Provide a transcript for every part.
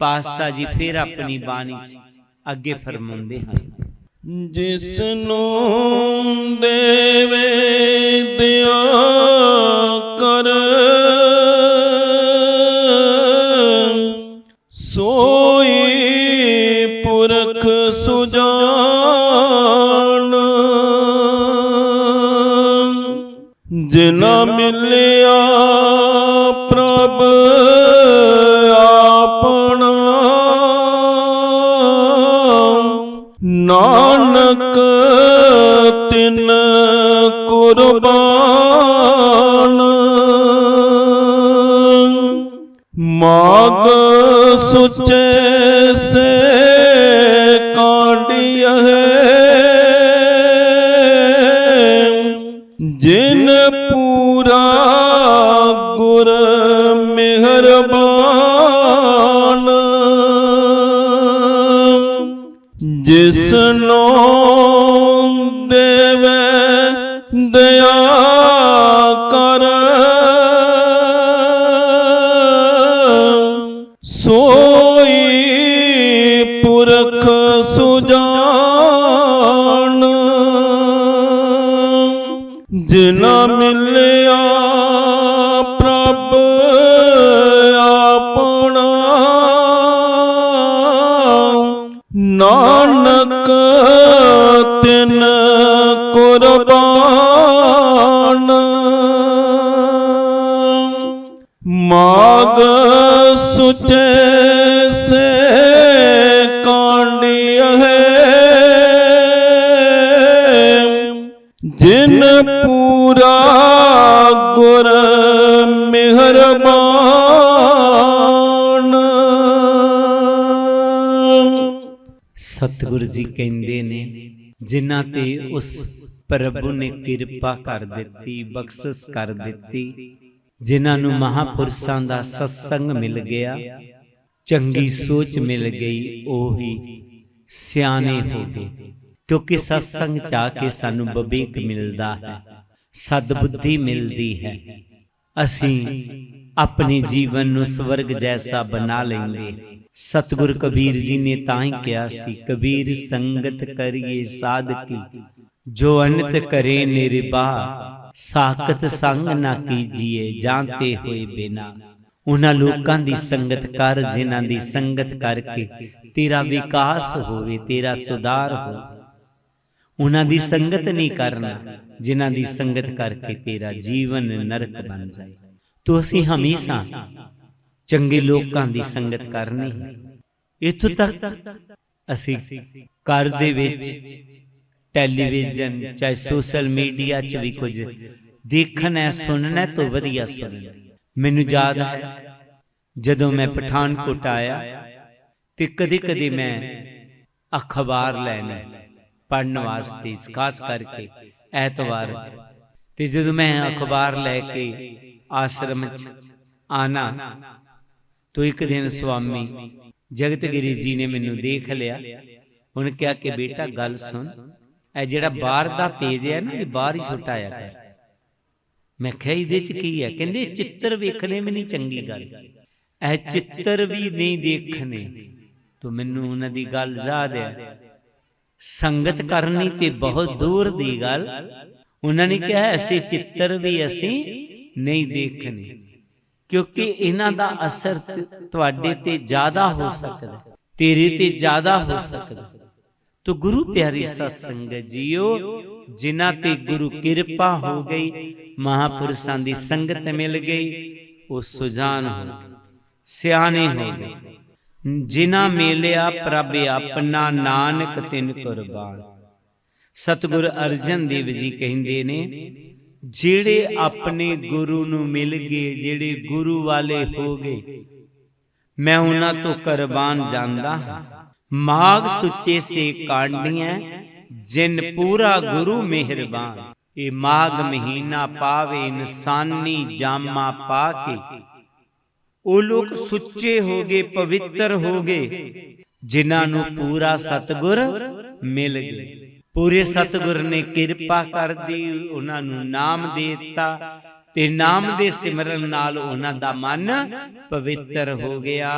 ਪਾਤਸ਼ਾਹ ਜੀ ਫਿਰ ਆਪਣੀ ਬਾਣੀ ਅੱਗੇ ਫਰਮਾਉਂਦੇ ਹਨ। ਜਿਸ ਨੂੰ ਦੇਵੇ ਦਿਆ ਕਰ ਸੋਈ ਪੁਰਖ ਸੁਜਾਨ ਜਿਨਾ ਮਿਲਿਆ ਨਾਨਕ ਤਿਨ ਕੁਰਬਾਨ। ਮਾਗ ਸੁਚੇ ਸੇ ਕਾਂਡੀਏ। ਜਿਨ ਪੂਰਾ ਗੁਰ ਮਿਹਰਬਾਨ। ਜਿਸ ਨੂੰ ਦੇਵੇ ਦਇਆ ਕਰ। ਸੋਈ ਪੁਰਖ ਸੁਜਾਨ ਜਿਨਾ ਮਾਗ ਸੁਚੇ ਸੇ ਕਾਂਡੀਏ ਜਿਨ ਪੂਰਾ ਗੁਰ ਮਿਹਰਬਾਨ ਸਤਿਗੁਰੂ ਜੀ ਕਹਿੰਦੇ ਨੇ, ਜਿਨ੍ਹਾਂ ਤੇ ਉਸ ਪ੍ਰਭੂ ਨੇ ਕਿਰਪਾ ਕਰ ਦਿੱਤੀ, ਬਖਸ਼ਿਸ਼ ਕਰ ਦਿੱਤੀ ਜਿਨ੍ਹਾਂ ਨੂੰ ਮਹਾਪੁਰਸ਼ਾਂ ਦਾ ਸਤਸੰਗ ਮਿਲ ਗਿਆ ਚੰਗੀ ਸੋਚ ਮਿਲ ਗਈ ਉਹੀ ਸਿਆਣੇ ਹੋ ਗਏ। ਕਿਉਂਕਿ ਸਤਸੰਗ ਚ ਆ ਕੇ ਸਾਨੂੰ ਵਿਵੇਕ ਮਿਲਦਾ ਹੈ। ਸਦਬੁੱਧੀ ਮਿਲਦੀ ਹੈ। ਅਸੀਂ ਆਪਣੇ ਜੀਵਨ ਨੂੰ ਸਵਰਗ ਜੈਸਾ ਬਣਾ ਲੈਂਦੇ। ਸਤਿਗੁਰ ਕਬੀਰ ਜੀ ਨੇ ਤਾਂ ਹੀ ਕਿਹਾ ਸੀ ਕਬੀਰ ਸੰਗਤ ਕਰੀਏ ਸਾਧਕੀ। ਜੋ ਅਨਿਤ ਕਰੇ ਨਿਰਭਾ। ਸਾਖਤ ਸੰਗ ਨਾ ਕੀਜੀਏ ਜਾਂਤੇ ਹੋਏ ਬਿਨਾ। ਉਹਨਾਂ ਲੋਕਾਂ ਦੀ ਸੰਗਤ ਕਰ, ਜਿਨ੍ਹਾਂ ਦੀ ਸੰਗਤ ਕਰਕੇ। ਤੇਰਾ ਵਿਕਾਸ ਹੋਵੇ, ਤੇਰਾ ਸੁਧਾਰ ਹੋਵੇ। ਉਹਨਾਂ ਦੀ ਸੰਗਤ ਨਹੀਂ ਕਰਨਾ, ਜਿਨ੍ਹਾਂ ਦੀ ਸੰਗਤ ਕਰਕੇ ਤੇਰਾ ਜੀਵਨ ਨਰਕ ਬਣ ਜਾਏ। ਤੋ ਅਸੀਂ ਹਮੇਸ਼ਾ ਚੰਗੇ ਲੋਕਾਂ ਦੀ ਸੰਗਤ ਕਰਨੀ ਹੈ। ਇੱਥੋਂ ਤੱਕ ਅਸੀਂ ਘਰ ਦੇ ਵਿੱਚ ਟੈਲੀਵਿਜ਼ਨ ਚਾਹੇ ਸੋਸ਼ਲ ਮੀਡੀਆ 'ਚ ਵੀ ਕੁਝ। ਦੇਖਣਾ, ਸੁਣਨਾ ਤੋਂ ਵਧੀਆ ਸੁਣਨਾ। ਮੈਨੂੰ ਯਾਦ ਹੈ ਜਦੋਂ ਮੈਂ ਪਠਾਨਕੋਟ ਆਇਆ ਤੇ ਕਦੇ ਕਦੇ ਮੈਂ ਅਖਬਾਰ ਲੈਣਾ ਪੜਨ ਵਾਸਤੇ, ਖਾਸ ਕਰਕੇ ਐਤਵਾਰ। ਤੇ ਜਦੋਂ ਮੈਂ ਅਖਬਾਰ ਲੈ ਕੇ ਆਸ਼ਰਮ ਚ ਆਨਾ ਤੋ ਇੱਕ ਦਿਨ ਸੁਆਮੀ ਜਗਤਗਿਰੀ ਜੀ ਨੇ ਮੈਨੂੰ ਦੇਖ ਲਿਆ। ਉਹਨੇ ਕਿਹਾ ਕਿ ਬੇਟਾ, ਗੱਲ ਸੁਣ। ਇਹ ਜਿਹੜਾ ਬਾਹਰ ਦਾ ਪੇਜ ਹੈ ਨਾ ਇਹ ਬਾਹਰ ਹੀ ਛੁਟਾਇਆ ਕਰ ਮੈਂ ਕਿਹਾ ਇਹਦੇ ਚ ਕੀ ਹੈ? ਕਹਿੰਦੇ ਚਿੱਤਰ ਵੇਖਣੇ ਵੀ ਨਹੀਂ ਚੰਗੀ ਗੱਲ। ਇਹ ਚਿੱਤਰ ਵੀ ਨਹੀਂ ਦੇਖਣੇ। ਤੋ ਮੈਨੂੰ ਉਹਨਾਂ ਦੀ ਗੱਲ ਯਾਦ ਹੈ। ਸੰਗਤ ਕਰਨੀ ਤੇ ਬਹੁਤ ਦੂਰ ਦੀ ਗੱਲ। ਉਹਨਾਂ ਨੇ ਕਿਹਾ ਅਸੀਂ ਚਿੱਤਰ ਵੀ ਅਸੀਂ ਨਹੀਂ ਦੇਖਣੇ। ਕਿਉਂਕਿ ਇਹਨਾਂ ਦਾ ਅਸਰ ਤੁਹਾਡੇ ਤੇ ਜ਼ਿਆਦਾ ਹੋ ਸਕਦਾ ਤੇਰੇ ਤੇ ਜ਼ਿਆਦਾ ਹੋ ਸਕਦਾ। ਤੋ ਗੁਰੂ ਪਿਆਰੀ ਸਤ ਸੰਗਤ ਜੀਓ ਜਿਨ੍ਹਾਂ ਤੇ ਗੁਰੂ ਕਿਰਪਾ ਹੋ ਗਈ ਮਹਾਪੁਰਸ਼ਾਂ ਦੀ ਸੰਗਤ ਮਿਲ ਗਈ ਉਹ ਸੁਜਾਨ ਹੋ ਸਿਆਣੇ ਹੋ ਗਏ ਜਿਨ੍ਹਾਂ ਮੇਲਿਆ ਪ੍ਰਭ ਆਪਣਾ ਨਾਨਕ ਤਿਨ ਕੁਰਬਾਨ। ਸਤਿਗੁਰ ਅਰਜਨ ਦੇਵ ਜੀ ਕਹਿੰਦੇ ਨੇ ਜਿਹੜੇ ਆਪਣੇ ਗੁਰੂ ਨੂੰ ਮਿਲ ਗਏ ਜਿਹੜੇ ਗੁਰੂ ਵਾਲੇ ਹੋ ਗਏ ਮੈਂ ਉਹਨਾਂ ਤੋਂ ਕੁਰਬਾਨ ਜਾਂਦਾ ਹਾਂ। ਮਾਗ ਸੁੱਚੇ ਸੇ ਕਾਂਡੀਆਂ, ਜਿਨ ਪੂਰਾ ਗੁਰੂ ਮਿਹਰਬਾਨ। ਇਹ ਮਾਗ ਮਹੀਨਾ ਪਾਵੇ, ਇਨਸਾਨੀ ਜਾਮਾ ਪਾ ਕੇ। ਉਹ ਲੋਕ ਸੁੱਚੇ ਹੋ ਪਵਿੱਤਰ ਹੋ ਜਿਨ੍ਹਾਂ ਨੂੰ ਪੂਰਾ ਸਤਗੁਰ ਮਿਲ ਗਏ ਪੂਰੇ ਸਤਗੁਰ ਨੇ ਕਿਰਪਾ ਕਰਦੀ ਉਹਨਾਂ ਨੂੰ ਨਾਮ ਦੇ ਦਿੱਤਾ ਤੇ ਨਾਮ ਦੇ ਸਿਮਰਨ ਨਾਲ ਉਹਨਾਂ ਦਾ ਮਨ ਪਵਿੱਤਰ ਹੋ ਗਿਆ।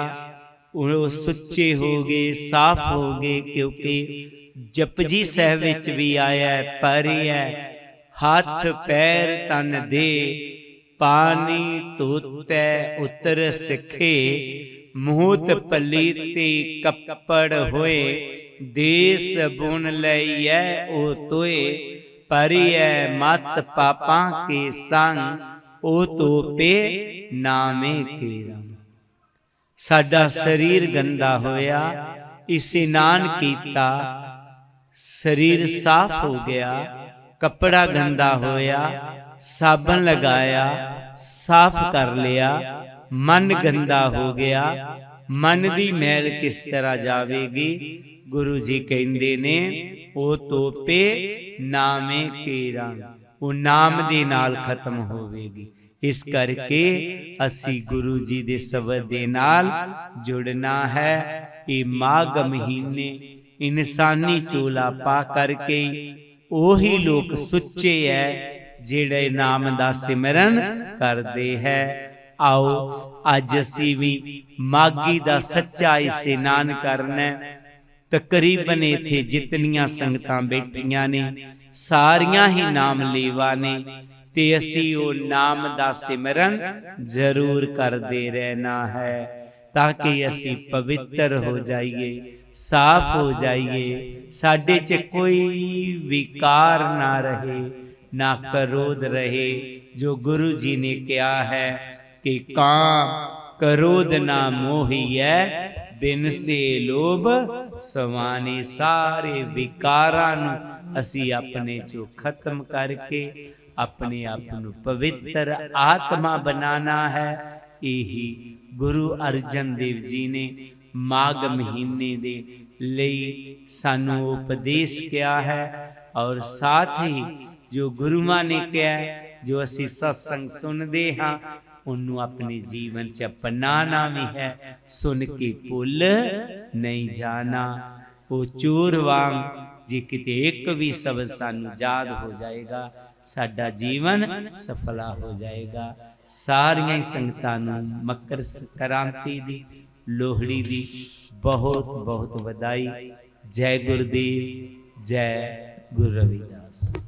ਉਹ ਸੁੱਚੇ ਹੋ ਗਏ ਸਾਫ਼ ਹੋ ਗਏ ਕਿਉਂਕਿ ਜਪਜੀ ਸਾਹਿਬ ਵਿੱਚ ਵੀ ਆਇਆ ਹੈ ਹੱਥ ਪੈਰ ਤਨ ਦੇ ਪਾਣੀ ਧੋਤੈ ਉਤਰ ਸਿੱਖੇ ਮੂਹਤ ਪਲੀਤੀ ਕੱਪੜ ਹੋਏ ਦੇਸ ਬੁਣ ਲਈਐ ਉਹ ਤੋਏ ਪਰਿਐ ਮਤ ਪਾਪਾਂ ਕੇ ਸੰਗ ਉਹ ਤੋਪੇ ਨਾਮੇ ਕੇ ਰੰਗ ਸਾਡਾ ਸਰੀਰ ਗੰਦਾ ਹੋਇਆ ਇਸ਼ਨਾਨ ਕੀਤਾ, ਸਰੀਰ ਸਾਫ਼ ਹੋ ਗਿਆ, ਕੱਪੜਾ ਗੰਦਾ ਹੋਇਆ, ਸਾਬਣ ਲਗਾਇਆ, ਸਾਫ਼ ਕਰ ਲਿਆ, ਮਨ ਗੰਦਾ ਹੋ ਗਿਆ, ਮਨ ਦੀ ਮੈਲ ਕਿਸ ਤਰ੍ਹਾਂ ਜਾਵੇਗੀ? ਗੁਰੂ ਜੀ ਕਹਿੰਦੇ ਨੇ, ਉਹ ਤੋਪੇ ਨਾਮੇ ਕੇਰਾ, ਉਹ ਨਾਮ ਦੇ ਨਾਲ ਖਤਮ ਹੋਵੇਗੀ। ਇਸ ਕਰਕੇ ਅਸੀਂ ਗੁਰੂ ਜੀ ਦੇ ਸ਼ਬਦ ਦੇ ਨਾਲ ਜੁੜਨਾ ਹੈ। ਇਹ ਮਾਘ ਮਹੀਨੇ ਇਨਸਾਨੀ ਚੋਲਾ ਪਾ ਕਰਕੇ ਉਹੀ ਲੋਕ ਸੁੱਚੇ ਐ ਜਿਹੜੇ ਨਾਮ ਦਾ ਸਿਮਰਨ ਕਰਦੇ ਹੈ। ਆਓ ਅੱਜ ਅਸੀਂ ਵੀ ਮਾਗੀ ਦਾ ਸੱਚਾ ਇਸ਼ਨਾਨ ਕਰਨਾ। ਤਕਰੀਬਨ ਇਥੇ ਜਿਤਨੀਆਂ ਸੰਗਤਾਂ ਬੈਠੀਆਂ ਨੇ ਸਾਰੀਆਂ ਹੀ ਨਾਮ ਲੇਵਾ ਨੇ। ਤੇ ਅਸੀਂ ਉਹ ਨਾਮ ਦਾ ਸਿਮਰਨ ਜ਼ਰੂਰ ਕਰਦੇ ਰਹਿਣਾ ਹੈ, ਤਾਂ ਕਿ ਅਸੀਂ ਪਵਿੱਤਰ ਹੋ ਜਾਈਏ, ਸਾਫ਼ ਹੋ ਜਾਈਏ, ਸਾਡੇ 'ਚ ਕੋਈ ਵਿਕਾਰ ਨਾ ਰਹੇ, ਨਾ ਕਰੋਧ ਰਹੇ, ਜੋ ਗੁਰੂ ਜੀ ਨੇ ਕਿਹਾ ਹੈ ਕਿ ਕਾਮ ਕਰੋਧ ਨਾ ਮੋਹੀਐ, ਬਿਨ ਸੇ ਲੋਭ ਸਵਾਨੇ, ਸਾਰੇ ਵਿਕਾਰਾਂ ਨੂੰ ਅਸੀਂ ਆਪਣੇ ਚੋਂ ਖਤਮ ਕਰਕੇ ਆਪਣੇ ਆਪ ਨੂੰ ਪਵਿੱਤਰ ਆਤਮਾ ਬਣਾਉਣਾ ਹੈ। ਇਹੀ ਗੁਰੂ ਅਰਜਨ ਦੇਵ ਜੀ ਨੇ ਮਾਘ ਮਹੀਨੇ ਦੇ ਲਈ ਸਾਨੂੰ ਉਪਦੇਸ਼ ਕਿਹਾ ਹੈ ਔਰ ਸਾਥ ਹੀ ਜੋ ਗੁਰੂਆਂ ਨੇ ਕਿਹਾ, ਜੋ ਅਸੀਂ ਸਤਸੰਗ ਸੁਣਦੇ ਹਾਂ, ਉਹਨੂੰ ਆਪਣੇ ਜੀਵਨ ਚ ਅਪਣਾਣਾ ਵੀ ਹੈ। ਸੁਣ ਕੇ ਭੁੱਲ ਨਹੀਂ ਜਾਣਾ, ਉਹ ਚੋਰ ਵਾਂਗ ਜੇ ਕਿਤੇ ਇੱਕ ਵੀ ਸ਼ਬਦ ਸਾਨੂੰ ਯਾਦ ਹੋ ਜਾਏਗਾ ਸਾਡਾ ਜੀਵਨ ਸਫਲਾ ਹੋ ਜਾਏਗਾ। ਸਾਰੀਆਂ ਹੀ ਸੰਗਤਾਂ ਨੂੰ ਮਕਰ ਸੰਕ੍ਰਾਂਤੀ ਦੀ, ਲੋਹੜੀ ਦੀ ਬਹੁਤ ਬਹੁਤ ਵਧਾਈ। ਜੈ ਗੁਰਦੇਵ ਜੈ ਗੁਰੂ ਰਵਿਦਾਸ।